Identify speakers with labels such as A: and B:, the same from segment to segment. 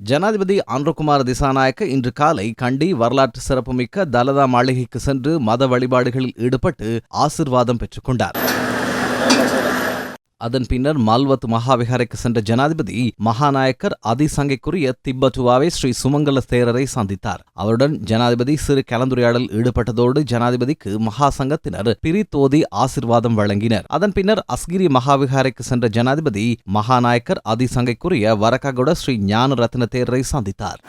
A: ஜனாதிபதி அன்ருகுமார் திசாநாயக்க இன்று காலை கண்டி வரலாற்று சிறப்புமிக்க தலதா மாளிகைக்கு சென்று மத வழிபாடுகளில் ஈடுபட்டு ஆசிர்வாதம் பெற்றுக்கொண்டார். அதன் பின்னர் மால்வத் மகாவிகாரைக்கு சென்ற ஜனாதிபதி மகாநாயக்கர் அதிசங்கைக்குரிய திப்பட்டுவாவை ஸ்ரீ சுமங்கல தேரரை சந்தித்தார். அவருடன் ஜனாதிபதி சிறு கலந்துரையாடல் ஈடுபட்டதோடு ஜனாதிபதிக்கு மகாசங்கத்தினர் பிரித்தோதி ஆசிர்வாதம் வழங்கினர். அதன் பின்னர் அஸ்கிரி மகாவிகாரைக்கு சென்ற ஜனாதிபதி மகாநாயக்கர் அதிசங்கைக்குரிய வரக்ககுட ஸ்ரீ ஞான ரத்ன தேரரை சந்தித்தார்.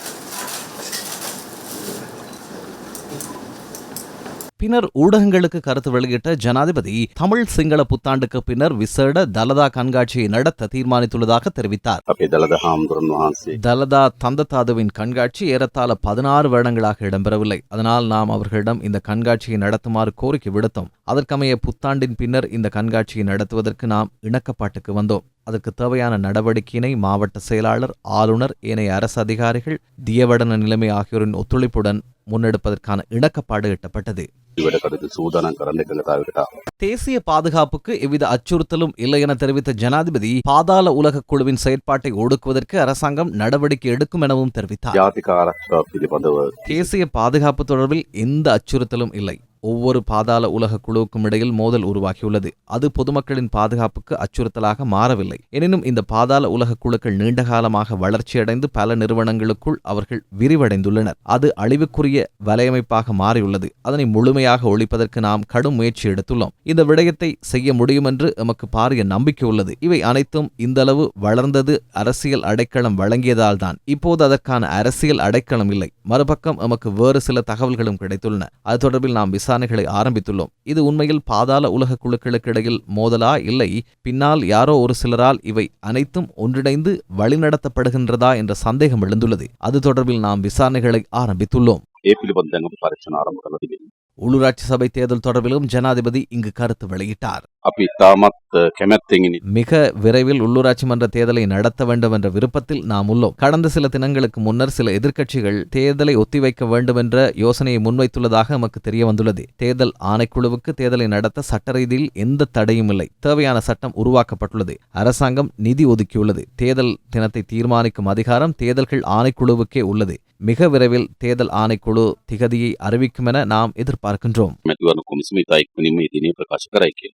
A: பின்னர் ஊடகங்களுக்கு கருத்து வெளியிட்ட ஜனாதிபதி தமிழ் சிங்கள புத்தாண்டுக்கு பின்னர் விசேட தலதா கண்காட்சியை நடத்த தீர்மானித்துள்ளதாக தெரிவித்தார். தலதா தந்ததாதுவின் கண்காட்சி ஏறத்தாழ பதினாறு வருடங்களாக இடம்பெறவில்லை. அதனால் நாம் அவர்களிடம் இந்த கண்காட்சியை நடத்துமாறு கோரிக்கை விடுத்தோம். அதற்கமைய புத்தாண்டின் பின்னர் இந்த கண்காட்சியை நடத்துவதற்கு நாம் இணக்கப்பாட்டுக்கு வந்தோம். அதற்கு தேவையான நடவடிக்கையினை மாவட்ட செயலாளர் ஆளுநர் ஏனைய அரசு அதிகாரிகள் தியவடன நிலைமை ஆகியோரின் ஒத்துழைப்புடன் முன்னெடுப்பதற்கான இணக்கப்பாடு எட்டப்பட்டது. தேசிய பாதுகாப்புக்கு எவ்வித அச்சுறுத்தலும் இல்லை என தெரிவித்த ஜனாதிபதி பாதாள உலக குழுவின் செயற்பாட்டை ஒடுக்குவதற்கு அரசாங்கம் நடவடிக்கை எடுக்கும் எனவும் தெரிவித்தார். தேசிய பாதுகாப்பு தொடர்பில் எந்த அச்சுறுத்தலும் இல்லை. ஒவ்வொரு பாதாள உலக குழுவுக்கும் இடையில் மோதல் உருவாகியுள்ளது. அது பொதுமக்களின் பாதுகாப்புக்கு அச்சுறுத்தலாக மாறவில்லை. எனினும் இந்த பாதாள உலக குழுக்கள் நீண்ட காலமாக வளர்ச்சியடைந்து பல நிறுவனங்களுக்குள் அவர்கள் விரிவடைந்துள்ளனர். அது அழிவுக்குரிய வலையமைப்பாக மாறியுள்ளது. அதனை முழுமையாக ஒழிப்பதற்கு நாம் கடும் முயற்சி எடுத்துள்ளோம். இந்த விடயத்தை செய்ய முடியும் என்று எமக்கு பாரிய நம்பிக்கை உள்ளது. இவை அனைத்தும் இந்தளவு வளர்ந்தது அரசியல் அடைக்கலம் வழங்கியதால்தான். இப்போது அதற்கான அரசியல் அடைக்கலம் இல்லை. மறுபக்கம் எமக்கு வேறு சில தகவல்களும் கிடைத்துள்ளன. அது தொடர்பில் நாம் விசாரணைகளை ஆரம்பித்துள்ளோம். இது உண்மையில் பாதாள உலக குழுக்களுக்கு இடையில் மோதலா இல்லை? பின்னால் யாரோ ஒரு சிலரால் இவை அனைத்தும் ஒன்றிணைந்து வழிநடத்தப்படுகின்றதா என்ற சந்தேகம் எழுந்துள்ளது. அது தொடர்பில் நாம் விசாரணைகளை ஆரம்பித்துள்ளோம்.
B: ஏ பிலிபந்தாங்க பரீட்சೆ ಆರಂಭದಲ್ಲಿ
A: உள்ளூராட்சி சபை தேர்தல் தொடர்பிலும் ஜனாதிபதி இங்கு கருத்து வெளியிட்டார். மிக விரைவில் உள்ளூராட்சி மன்ற தேர்தலை நடத்த வேண்டும் என்ற விருப்பத்தில் நாம் உள்ளோம். கடந்த சில தினங்களுக்கு முன்னர் சில எதிர்க்கட்சிகள் தேர்தலை ஒத்திவைக்க வேண்டும் என்ற யோசனையை முன்வைத்துள்ளதாக நமக்கு தெரிய வந்துள்ளது. தேர்தல் ஆணைக்குழுவுக்கு தேர்தலை நடத்த சட்ட ரீதியில் எந்த தடையும் இல்லை. தேவையான சட்டம் உருவாக்கப்பட்டுள்ளது. அரசாங்கம் நிதி ஒதுக்கியுள்ளது. தேர்தல் தினத்தை தீர்மானிக்கும் அதிகாரம் தேர்தல்கள் ஆணைக்குழுவுக்கே உள்ளது. மிக விரைவில் தேர்தல் ஆணைக்குழு திகதியை அறிவிக்கும் என நாம்
B: எதிர்பார்க்கிறோம். பார்க்கின்றோம்.